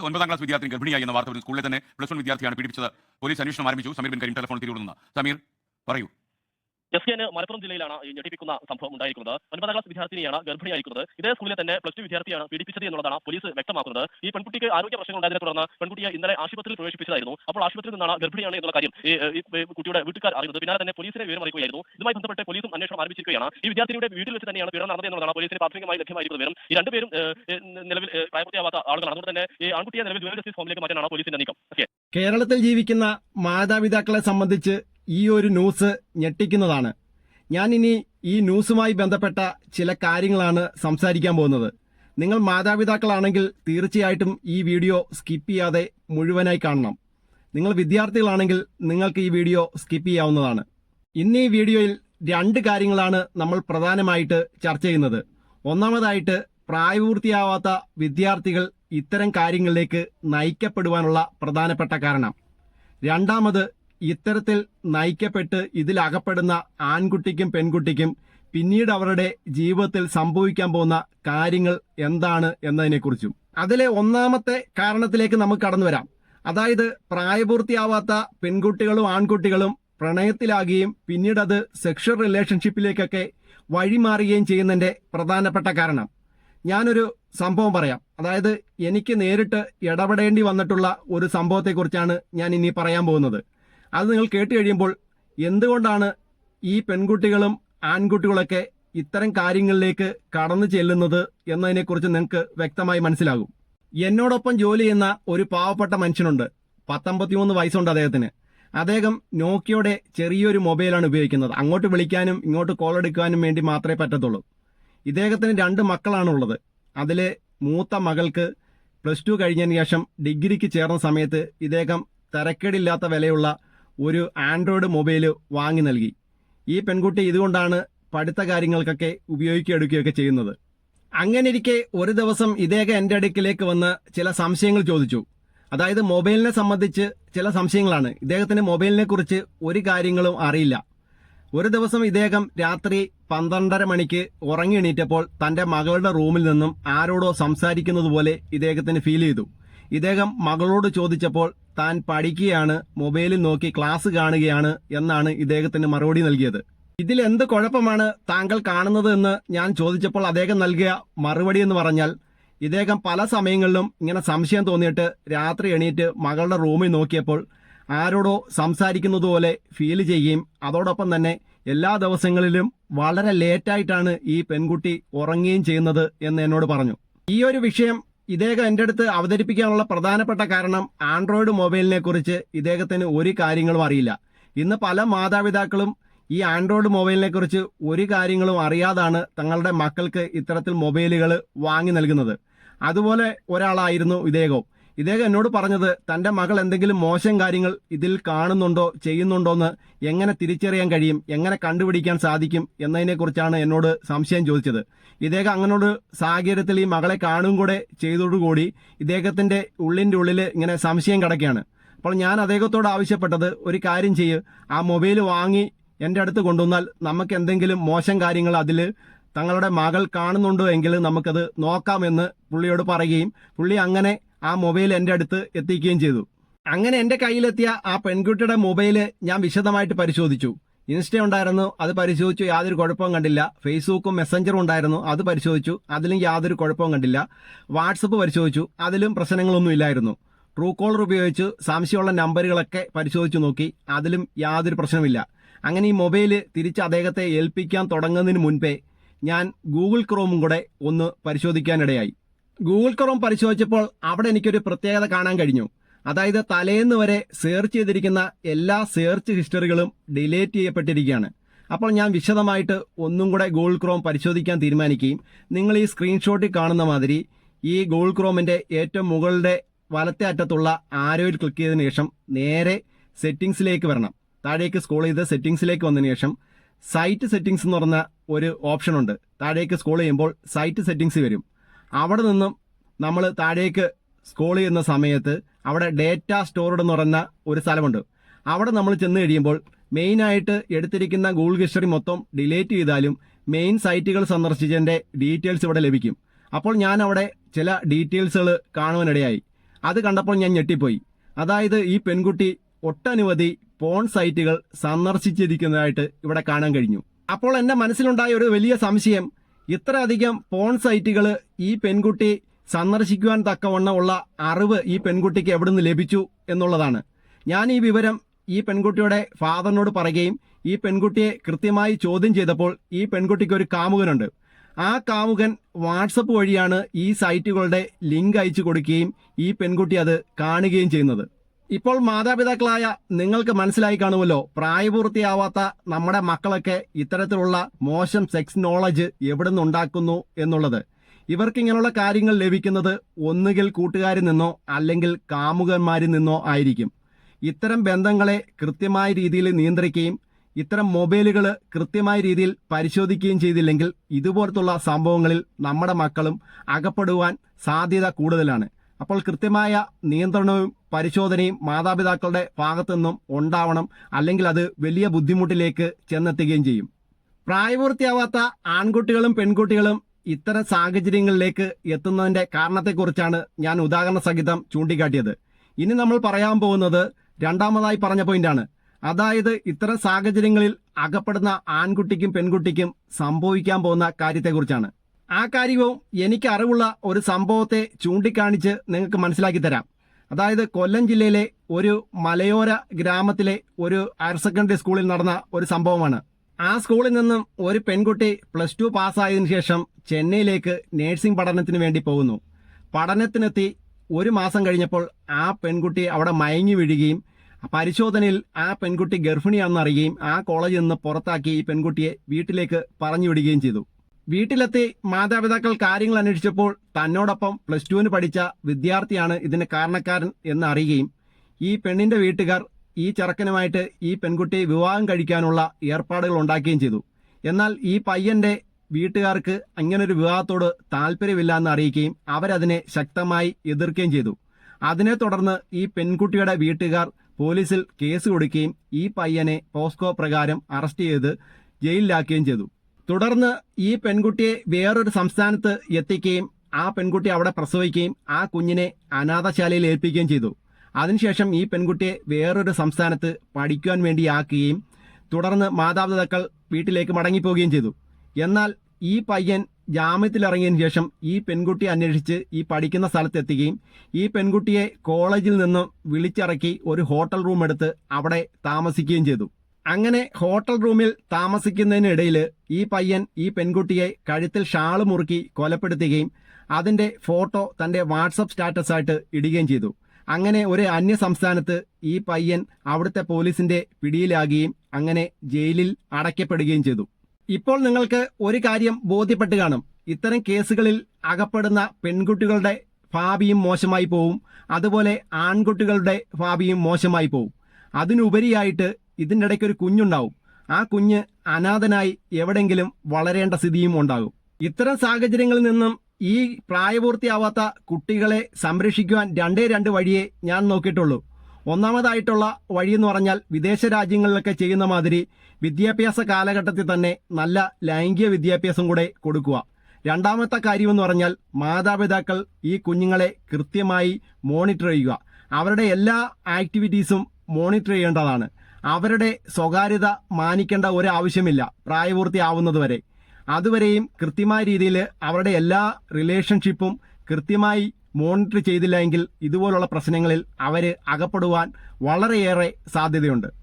രണ്ടാമത് ഒൻപതാം ക്ലാസ് വിദ്യാർത്ഥി ഗർഭിണിയായി എന്ന വാർത്ത ഒരു സ്കൂളിലെ തന്നെ പ്ലസ് വൺ വിദ്യാർത്ഥിയാണ് പീഡിപ്പിച്ചത്. പോലീസ് അന്വേഷണം ആരംഭിച്ചു. സമീർ ബിൻ കരീം ടെലഫോൺ തിരികെ സമീർ പറയൂ. എസ് കെന് മലപ്പുറം ജില്ലയിലാണ് ഞെട്ടിപ്പിക്കുന്ന സംഭവം ഉണ്ടായിരിക്കുന്നത്. ഒൻപതാം ക്ലാസ് വിദ്യാർത്ഥിനിയാണ് ഗർഭിണിയായിരിക്കുന്നത് ഇതേ സ്കൂളിലെ തന്നെ പ്ലസ് ടു വിദ്യാർത്ഥിയാണ് പീഡിപ്പിച്ചത് എന്നുള്ളതാണ് പോലീസ് വ്യക്തമാക്കുന്നത്. ഈ പെൺകുട്ടിക്ക് ആരോഗ്യ പ്രശ്നങ്ങൾ ഉണ്ടായതിനെ തുടർന്ന് പെൺകുട്ടിയെ ഇന്നലെ ആശുപത്രിയിൽ പ്രവേശിപ്പിച്ചതായിരുന്നു. അപ്പോൾ ആശുപത്രിയിൽ നിന്നാണ് ഗർഭിണിയാണ് എന്നുള്ള കാര്യം ഈ, കുട്ടിയുടെ വീട്ടുകാർ അറിയുന്നത്. പിന്നാലെ തന്നെ പോലീസിനെ വിവരം അറിയിക്കുകയായിരുന്നു. ഇതുമായി ബന്ധപ്പെട്ട് പോലീസും അന്വേഷണം ആരംഭിച്ചിരിക്കുകയാണ്. ഈ വിദ്യാർത്ഥിയുടെ വീട്ടിൽ വെച്ച് തന്നെയാണ് പീഡനം നടന്നത് എന്നുള്ളതാണ് പോലീസിന് പ്രാഥമികമായി ലഭ്യമായിരിക്കുന്ന വിവരം. ഈ രണ്ടുപേരും നിലവിൽ പ്രായപൂർത്തിയാവാത്ത ആളുകളാണ്. അതുകൊണ്ട് തന്നെ ഈ ആൺകുട്ടിയെ നിലവിൽ ജുവൽ ജസ്റ്റിസ് ഹോമിലേക്ക് മാറ്റാനാണ് പോലീസിന്റെ നീക്കം. കേരളത്തിൽ ജീവിക്കുന്ന മാതാപിതാക്കളെ സംബന്ധിച്ച് ഈ ഒരു ന്യൂസ് ഞെട്ടിക്കുന്നതാണ്. ഞാൻ ഇനി ഈ ന്യൂസുമായി ബന്ധപ്പെട്ട ചില കാര്യങ്ങളാണ് സംസാരിക്കാൻ പോകുന്നത്. നിങ്ങൾ മാതാപിതാക്കളാണെങ്കിൽ തീർച്ചയായിട്ടും ഈ വീഡിയോ സ്കിപ്പ് ചെയ്യാതെ മുഴുവനായി കാണണം. നിങ്ങൾ വിദ്യാർത്ഥികളാണെങ്കിൽ നിങ്ങൾക്ക് ഈ വീഡിയോ സ്കിപ്പ് ചെയ്യാവുന്നതാണ്. ഇന്ന് ഈ വീഡിയോയിൽ രണ്ട് കാര്യങ്ങളാണ് നമ്മൾ പ്രധാനമായിട്ട് ചർച്ച ചെയ്യുന്നത്. ഒന്നാമതായിട്ട് പ്രായപൂർത്തിയാവാത്ത വിദ്യാർത്ഥികൾ ഇത്തരം കാര്യങ്ങളിലേക്ക് നയിക്കപ്പെടുവാനുള്ള പ്രധാനപ്പെട്ട കാരണം. രണ്ടാമത് ഇത്തരത്തിൽ നയിക്കപ്പെട്ട് ഇതിലകപ്പെടുന്ന ആൺകുട്ടിക്കും പെൺകുട്ടിക്കും പിന്നീട് അവരുടെ ജീവിതത്തിൽ സംഭവിക്കാൻ പോകുന്ന കാര്യങ്ങൾ എന്താണ് എന്നതിനെക്കുറിച്ചും. അതിലെ ഒന്നാമത്തെ കാരണത്തിലേക്ക് നമുക്ക് കടന്നു വരാം. അതായത് പ്രായപൂർത്തിയാവാത്ത പെൺകുട്ടികളും ആൺകുട്ടികളും പ്രണയത്തിലാകുകയും പിന്നീട് അത് സെക്ഷൽ റിലേഷൻഷിപ്പിലേക്കൊക്കെ വഴിമാറുകയും ചെയ്യുന്നതിന്റെ പ്രധാനപ്പെട്ട കാരണം. ഞാനൊരു സംഭവം പറയാം. അതായത് എനിക്ക് നേരിട്ട് ഇടപെടേണ്ടി വന്നിട്ടുള്ള ഒരു സംഭവത്തെക്കുറിച്ചാണ് ഞാൻ ഇനി പറയാൻ പോകുന്നത്. അത് നിങ്ങൾ കേട്ട് കഴിയുമ്പോൾ എന്തുകൊണ്ടാണ് ഈ പെൺകുട്ടികളും ആൺകുട്ടികളൊക്കെ ഇത്തരം കാര്യങ്ങളിലേക്ക് കടന്നു ചെല്ലുന്നത് എന്നതിനെക്കുറിച്ച് നിങ്ങൾക്ക് വ്യക്തമായി മനസ്സിലാകും. എന്നോടൊപ്പം ജോലി ചെയ്യുന്ന ഒരു പാവപ്പെട്ട മനുഷ്യനുണ്ട്. പത്തൊമ്പത്തിമൂന്ന് വയസ്സുണ്ട് അദ്ദേഹത്തിന്. അദ്ദേഹം നോക്കിയോടെ ചെറിയൊരു മൊബൈലാണ് ഉപയോഗിക്കുന്നത്. അങ്ങോട്ട് വിളിക്കാനും ഇങ്ങോട്ട് കോൾ എടുക്കാനും വേണ്ടി മാത്രമേ പറ്റത്തുള്ളൂ. ഇദ്ദേഹത്തിന് രണ്ട് മക്കളാണുള്ളത്. അതിലെ മൂത്ത മകൾക്ക് പ്ലസ് ടു കഴിഞ്ഞതിന് ശേഷം ഡിഗ്രിക്ക് ചേർന്ന സമയത്ത് ഇദ്ദേഹം തിരക്കേടില്ലാത്ത വിലയുള്ള ഒരു ആൻഡ്രോയിഡ് മൊബൈൽ വാങ്ങി നൽകി. ഈ പെൺകുട്ടി ഇതുകൊണ്ടാണ് പഠിത്ത കാര്യങ്ങൾക്കൊക്കെ ഉപയോഗിക്കുകയൊക്കെ ചെയ്യുന്നത്. അങ്ങനെ ഇരിക്കെ ഒരു ദിവസം ഇദ്ദേഹം എന്റെ അടുക്കിലേക്ക് വന്ന് ചില സംശയങ്ങൾ ചോദിച്ചു. അതായത് മൊബൈലിനെ സംബന്ധിച്ച് ചില സംശയങ്ങളാണ്. ഇദ്ദേഹത്തിന് മൊബൈലിനെ കുറിച്ച് ഒരു കാര്യങ്ങളും അറിയില്ല. ഒരു ദിവസം ഇദ്ദേഹം രാത്രി പന്ത്രണ്ടര മണിക്ക് ഉറങ്ങി എണീറ്റപ്പോൾ തന്റെ മകളുടെ റൂമിൽ നിന്നും ആരോടോ സംസാരിക്കുന്നത് പോലെ ഇദ്ദേഹത്തിന് ഫീൽ ചെയ്തു. ഇദ്ദേഹം മകളോട് ചോദിച്ചപ്പോൾ താൻ പഠിക്കുകയാണ് മൊബൈലിൽ നോക്കി ക്ലാസ് കാണുകയാണ് എന്നാണ് ഇദ്ദേഹത്തിന് മറുപടി നൽകിയത്. ഇതിൽ എന്ത് കുഴപ്പമാണ് താങ്കൾ കാണുന്നത് എന്ന് ഞാൻ ചോദിച്ചപ്പോൾ അദ്ദേഹം നൽകിയ മറുപടി എന്ന് പറഞ്ഞാൽ ഇദ്ദേഹം പല സമയങ്ങളിലും ഇങ്ങനെ സംശയം തോന്നിയിട്ട് രാത്രി എണീറ്റ് മകളുടെ റൂമിൽ നോക്കിയപ്പോൾ ആരോടോ സംസാരിക്കുന്നത് പോലെ ഫീൽ ചെയ്യുകയും അതോടൊപ്പം തന്നെ എല്ലാ ദിവസങ്ങളിലും വളരെ ലേറ്റായിട്ടാണ് ഈ പെൺകുട്ടി ഉറങ്ങുകയും ചെയ്യുന്നത് എന്ന് എന്നോട് പറഞ്ഞു. ഈ ഒരു വിഷയം ഇദ്ദേഹം എന്റെ അടുത്ത് അവതരിപ്പിക്കാനുള്ള പ്രധാനപ്പെട്ട കാരണം ആൻഡ്രോയിഡ് മൊബൈലിനെ കുറിച്ച് ഇദ്ദേഹത്തിന് ഒരു കാര്യങ്ങളും അറിയില്ല. ഇന്ന് പല മാതാപിതാക്കളും ഈ ആൻഡ്രോയിഡ് മൊബൈലിനെ കുറിച്ച് ഒരു കാര്യങ്ങളും അറിയാതാണ് തങ്ങളുടെ മക്കൾക്ക് ഇത്തരത്തിൽ മൊബൈലുകൾ വാങ്ങി നൽകുന്നത്. അതുപോലെ ഒരാളായിരുന്നു ഇദ്ദേഹവും ഇദ്ദേഹം എന്നോട് പറഞ്ഞത് തന്റെ മകൾ എന്തെങ്കിലും മോശം കാര്യങ്ങൾ ഇതിൽ കാണുന്നുണ്ടോ ചെയ്യുന്നുണ്ടോ എന്ന് എങ്ങനെ തിരിച്ചറിയാൻ കഴിയും എങ്ങനെ കണ്ടുപിടിക്കാൻ സാധിക്കും എന്നതിനെക്കുറിച്ചാണ് എന്നോട് സംശയം ചോദിച്ചത്. ഇദ്ദേഹം അങ്ങനൊരു സാഹചര്യത്തിൽ ഈ മകളെ കാണും കൂടെ ചെയ്തോടുകൂടി ഇദ്ദേഹത്തിന്റെ ഉള്ളിന്റെ ഉള്ളിൽ ഇങ്ങനെ സംശയം കിടക്കുകയാണ്. അപ്പോൾ ഞാൻ അദ്ദേഹത്തോട് ആവശ്യപ്പെട്ടത് ഒരു കാര്യം ചെയ്യ് ആ മൊബൈൽ വാങ്ങി എന്റെ അടുത്ത് കൊണ്ടുവന്നാൽ നമുക്ക് എന്തെങ്കിലും മോശം കാര്യങ്ങൾ അതിൽ തങ്ങളുടെ മകൾ കാണുന്നുണ്ടോ എങ്കിൽ നമുക്കത് നോക്കാമെന്ന് പുള്ളിയോട് പറയുകയും പുള്ളി അങ്ങനെ ആ മൊബൈൽ എന്റെ അടുത്ത് എത്തിക്കുകയും ചെയ്തു. അങ്ങനെ എന്റെ കയ്യിലെത്തിയ ആ പെൺകുട്ടിയുടെ മൊബൈൽ ഞാൻ വിശദമായിട്ട് പരിശോധിച്ചു. ഇൻസ്റ്റ ഉണ്ടായിരുന്നു അത് പരിശോധിച്ചു യാതൊരു കുഴപ്പവും കണ്ടില്ല. ഫേസ്ബുക്കും മെസ്സഞ്ചറും ഉണ്ടായിരുന്നു അത് പരിശോധിച്ചു അതിലും യാതൊരു കുഴപ്പവും കണ്ടില്ല. വാട്സപ്പ് പരിശോധിച്ചു അതിലും പ്രശ്നങ്ങളൊന്നും ഇല്ലായിരുന്നു. ട്രൂ കോളർ ഉപയോഗിച്ച് സംശയമുള്ള നമ്പറുകളൊക്കെ പരിശോധിച്ചു നോക്കി അതിലും യാതൊരു പ്രശ്നമില്ല അങ്ങനെ ഈ മൊബൈൽ തിരിച്ച് അദ്ദേഹത്തെ ഏൽപ്പിക്കാൻ തുടങ്ങുന്നതിന് മുൻപേ ഞാൻ ഗൂഗിൾ ക്രോമും കൂടെ ഒന്ന് പരിശോധിക്കാനിടയായി. ഗൂഗിൾ ക്രോം പരിശോധിച്ചപ്പോൾ അവിടെ എനിക്കൊരു പ്രത്യേകത കാണാൻ കഴിഞ്ഞു. അതായത് തലേന്ന് വരെ സെർച്ച് ചെയ്തിരിക്കുന്ന എല്ലാ സെർച്ച് ഹിസ്റ്ററികളും ഡിലീറ്റ് ചെയ്യപ്പെട്ടിരിക്കുകയാണ്. അപ്പോൾ ഞാൻ വിശദമായിട്ട് ഒന്നും കൂടെ ഗൂഗിൾ ക്രോം പരിശോധിക്കാൻ തീരുമാനിക്കുകയും നിങ്ങൾ ഈ സ്ക്രീൻഷോട്ടിൽ കാണുന്ന മാതിരി ഈ ഗൂഗിൾ ക്രോമിന്റെ ഏറ്റവും മുകളിലെ വലത്തെ അറ്റത്തുള്ള ആരോയിൽ ക്ലിക്ക് ചെയ്തതിനു ശേഷം നേരെ സെറ്റിംഗ്സിലേക്ക് വരണം. താഴേക്ക് സ്ക്രോൾ ചെയ്ത് സെറ്റിംഗ്സിലേക്ക് വന്നതിന് ശേഷം സൈറ്റ് സെറ്റിംഗ്സ് എന്ന് പറഞ്ഞ ഒരു ഓപ്ഷൻ ഉണ്ട്. താഴേക്ക് സ്ക്രോൾ ചെയ്യുമ്പോൾ സൈറ്റ് സെറ്റിംഗ്സ് വരും. അവിടെ നിന്നും നമ്മൾ താഴേക്ക് സ്ക്രോൾ ചെയ്യുന്ന സമയത്ത് അവിടെ ഡേറ്റ സ്റ്റോർഡ് എന്ന് പറയുന്ന ഒരു സ്ഥലമുണ്ട്. അവിടെ നമ്മൾ ചെന്ന് കഴിയുമ്പോൾ മെയിനായിട്ട് എടുത്തിരിക്കുന്ന ഗൂഗിൾ ഹിസ്റ്ററി മൊത്തം ഡിലീറ്റ് ചെയ്താലും മെയിൻ സൈറ്റുകൾ സന്ദർശിച്ചതിന്റെ ഡീറ്റെയിൽസ് ഇവിടെ ലഭിക്കും. അപ്പോൾ ഞാൻ അവിടെ ചില ഡീറ്റെയിൽസുകൾ കാണുവാനിടയായി. അത് കണ്ടപ്പോൾ ഞാൻ ഞെട്ടിപ്പോയി. അതായത് ഈ പെൺകുട്ടി ഒട്ടനവധി പോൺ സൈറ്റുകൾ സന്ദർശിച്ചിരിക്കുന്നതായിട്ട് ഇവിടെ കാണാൻ കഴിഞ്ഞു. അപ്പോൾ എന്റെ മനസ്സിലുണ്ടായ ഒരു വലിയ സംശയം ഇത്രയധികം പോൺ സൈറ്റുകൾ ഈ പെൺകുട്ടി സന്ദർശിക്കുവാൻ തക്കവണ്ണമുള്ള അറിവ് ഈ പെൺകുട്ടിക്ക് എവിടുന്ന് ലഭിച്ചു എന്നുള്ളതാണ്. ഞാൻ ഈ വിവരം ഈ പെൺകുട്ടിയുടെ ഫാദറിനോട് പറയുകയും ഈ പെൺകുട്ടിയെ കൃത്യമായി ചോദ്യം ചെയ്തപ്പോൾ ഈ പെൺകുട്ടിക്ക് ഒരു കാമുകനുണ്ട്. ആ കാമുകൻ വാട്സപ്പ് വഴിയാണ് ഈ സൈറ്റുകളുടെ ലിങ്ക് അയച്ചു കൊടുക്കുകയും ഈ പെൺകുട്ടി അത് കാണുകയും ചെയ്യുന്നത്. ഇപ്പോൾ മാതാപിതാക്കളായ നിങ്ങൾക്ക് മനസ്സിലായി കാണുമല്ലോ. പ്രായപൂർത്തിയാവാത്ത നമ്മുടെ മക്കളൊക്കെ ഇത്തരത്തിലുള്ള മോശം സെക്സ് നോളജ് എവിടെ നിന്നുണ്ടാക്കുന്നു എന്നുള്ളത്. ഇവർക്ക് ഇങ്ങനെയുള്ള കാര്യങ്ങൾ ലഭിക്കുന്നത് ഒന്നുകിൽ കൂട്ടുകാരിൽ നിന്നോ അല്ലെങ്കിൽ കാമുകന്മാരിൽ നിന്നോ ആയിരിക്കും. ഇത്തരം ബന്ധങ്ങളെ കൃത്യമായ രീതിയിൽ നിയന്ത്രിക്കുകയും ഇത്തരം മൊബൈലുകൾ കൃത്യമായ രീതിയിൽ പരിശോധിക്കുകയും ചെയ്തില്ലെങ്കിൽ ഇതുപോലത്തുള്ള സംഭവങ്ങളിൽ നമ്മുടെ മക്കളും അകപ്പെടുവാൻ സാധ്യത കൂടുതലാണ്. അപ്പോൾ കൃത്യമായ നിയന്ത്രണവും പരിശോധനയും മാതാപിതാക്കളുടെ ഭാഗത്തു നിന്നും ഉണ്ടാവണം അല്ലെങ്കിൽ അത് വലിയ ബുദ്ധിമുട്ടിലേക്ക് ചെന്നെത്തുകയും ചെയ്യും. പ്രായപൂർത്തിയാവാത്ത ആൺകുട്ടികളും പെൺകുട്ടികളും ഇത്തരം സാഹചര്യങ്ങളിലേക്ക് എത്തുന്നതിന്റെ കാരണത്തെക്കുറിച്ചാണ് ഞാൻ ഉദാഹരണ സഹിതം ചൂണ്ടിക്കാട്ടിയത്. ഇനി നമ്മൾ പറയാൻ പോകുന്നത് രണ്ടാമതായി പറഞ്ഞ പോയിന്റാണ് അതായത് ഇത്തരം സാഹചര്യങ്ങളിൽ അകപ്പെടുന്ന ആൺകുട്ടിക്കും പെൺകുട്ടിക്കും സംഭവിക്കാൻ പോകുന്ന കാര്യത്തെക്കുറിച്ചാണ്. ആ കാര്യവും എനിക്ക് അറിവുള്ള ഒരു സംഭവത്തെ ചൂണ്ടിക്കാണിച്ച് നിങ്ങൾക്ക് മനസ്സിലാക്കി തരാം. അതായത് കൊല്ലം ജില്ലയിലെ ഒരു മലയോര ഗ്രാമത്തിലെ ഒരു ഹയർ സെക്കൻഡറി സ്കൂളിൽ നടന്ന ഒരു സംഭവമാണ്. ആ സ്കൂളിൽ നിന്നും ഒരു പെൺകുട്ടി പ്ലസ് ടു പാസ്സായതിനു ശേഷം ചെന്നൈയിലേക്ക് നേഴ്സിംഗ് പഠനത്തിന് വേണ്ടി പോകുന്നു. പഠനത്തിനെത്തി ഒരു മാസം കഴിഞ്ഞപ്പോൾ ആ പെൺകുട്ടി അവിടെ മയങ്ങി വീഴുകയും പരിശോധനയിൽ ആ പെൺകുട്ടി ഗർഭിണിയാണെന്ന് അറിയുകയും ആ കോളേജിൽ നിന്ന് പുറത്താക്കി ഈ പെൺകുട്ടിയെ വീട്ടിലേക്ക് പറഞ്ഞു വിടുകയും ചെയ്തു. വീട്ടിലെത്തി മാതാപിതാക്കൾ കാര്യങ്ങൾ അന്വേഷിച്ചപ്പോൾ തന്നോടൊപ്പം പ്ലസ് ടുവിന് പഠിച്ച വിദ്യാർത്ഥിയാണ് ഇതിന് കാരണക്കാരൻ എന്ന് അറിയുകയും ഈ പെണ്ണിന്റെ വീട്ടുകാർ ഈ ചെറുക്കനുമായിട്ട് ഈ പെൺകുട്ടിയെ വിവാഹം കഴിക്കാനുള്ള ഏർപ്പാടുകൾ ഉണ്ടാക്കുകയും ചെയ്തു. എന്നാൽ ഈ പയ്യന്റെ വീട്ടുകാർക്ക് അങ്ങനൊരു വിവാഹത്തോട് താല്പര്യമില്ല എന്ന് അറിയിക്കുകയും അവരതിനെ ശക്തമായി എതിർക്കുകയും ചെയ്തു. അതിനെ തുടർന്ന് ഈ പെൺകുട്ടിയുടെ വീട്ടുകാർ പോലീസിൽ കേസ് കൊടുക്കുകയും ഈ പയ്യനെ പോസ്കോ പ്രകാരം അറസ്റ്റ് ചെയ്ത് ജയിലിലാക്കുകയും ചെയ്തു. തുടർന്ന് ഈ പെൺകുട്ടിയെ വേറൊരു സംസ്ഥാനത്ത് എത്തിക്കുകയും ആ പെൺകുട്ടി അവിടെ പ്രസവിക്കുകയും ആ കുഞ്ഞിനെ അനാഥശാലയിൽ ഏൽപ്പിക്കുകയും ചെയ്തു. അതിനുശേഷം ഈ പെൺകുട്ടിയെ വേറൊരു സംസ്ഥാനത്ത് പഠിക്കുവാൻ വേണ്ടി ആക്കുകയും തുടർന്ന് മാതാപിതാക്കൾ വീട്ടിലേക്ക് മടങ്ങിപ്പോവുകയും ചെയ്തു. എന്നാൽ ഈ പയ്യൻ ജാമ്യത്തിലിറങ്ങിയതിനു ശേഷം ഈ പെൺകുട്ടി അന്വേഷിച്ച് ഈ പഠിക്കുന്ന സ്ഥലത്തെത്തുകയും ഈ പെൺകുട്ടിയെ കോളേജിൽ നിന്നും വിളിച്ചിറക്കി ഒരു ഹോട്ടൽ റൂം എടുത്ത് അവിടെ താമസിക്കുകയും ചെയ്തു. അങ്ങനെ ഹോട്ടൽ റൂമിൽ താമസിക്കുന്നതിനിടയിൽ ഈ പയ്യൻ ഈ പെൺകുട്ടിയെ കഴുത്തിൽ ഷാൾ മുറുക്കി കൊലപ്പെടുത്തുകയും അതിന്റെ ഫോട്ടോ തന്റെ വാട്സപ്പ് സ്റ്റാറ്റസ് ആയിട്ട് ഇടുകയും ചെയ്തു. അങ്ങനെ ഒരു അന്യ സംസ്ഥാനത്ത് ഈ പയ്യൻ അവിടുത്തെ പോലീസിന്റെ പിടിയിലാകുകയും അങ്ങനെ ജയിലിൽ അടയ്ക്കപ്പെടുകയും ചെയ്തു. ഇപ്പോൾ നിങ്ങൾക്ക് ഒരു കാര്യം ബോധ്യപ്പെട്ട് കാണും. ഇത്തരം കേസുകളിൽ അകപ്പെടുന്ന പെൺകുട്ടികളുടെ ഭാവിയും മോശമായി പോവും. അതുപോലെ ആൺകുട്ടികളുടെ ഭാവിയും മോശമായി പോവും. അതിനുപരിയായിട്ട് ഇതിന്റെ ഇടയ്ക്ക് ഒരു കുഞ്ഞുണ്ടാവും. ആ കുഞ്ഞ് അനാഥനായി എവിടെങ്കിലും വളരേണ്ട സ്ഥിതിയും ഉണ്ടാകും. ഇത്തരം സാഹചര്യങ്ങളിൽ നിന്നും ഈ പ്രായപൂർത്തിയാവാത്ത കുട്ടികളെ സംരക്ഷിക്കുവാൻ രണ്ടേ രണ്ട് വഴിയെ ഞാൻ നോക്കിയിട്ടുള്ളൂ. ഒന്നാമതായിട്ടുള്ള വഴി എന്ന് പറഞ്ഞാൽ വിദേശ രാജ്യങ്ങളിലൊക്കെ ചെയ്യുന്ന മാതിരി വിദ്യാഭ്യാസ കാലഘട്ടത്തിൽ തന്നെ നല്ല ലൈംഗിക വിദ്യാഭ്യാസം കൂടെ കൊടുക്കുക. രണ്ടാമത്തെ കാര്യമെന്ന് പറഞ്ഞാൽ മാതാപിതാക്കൾ ഈ കുഞ്ഞുങ്ങളെ കൃത്യമായി മോണിറ്റർ ചെയ്യുക. അവരുടെ എല്ലാ ആക്ടിവിറ്റീസും മോണിറ്റർ ചെയ്യേണ്ടതാണ്. അവരുടെ സ്വകാര്യത മാനിക്കേണ്ട ഒരാവശ്യമില്ല. പ്രായപൂർത്തിയാവുന്നതുവരെ. പ്രായപൂർത്തിയാവുന്നത് വരെ അതുവരെയും കൃത്യമായ രീതിയിൽ അവരുടെ എല്ലാ റിലേഷൻഷിപ്പും കൃത്യമായി മോണിറ്റർ ചെയ്തില്ല എങ്കിൽ ഇതുപോലുള്ള പ്രശ്നങ്ങളിൽ അവർ അകപ്പെടുവാൻ വളരെയേറെ സാധ്യതയുണ്ട്.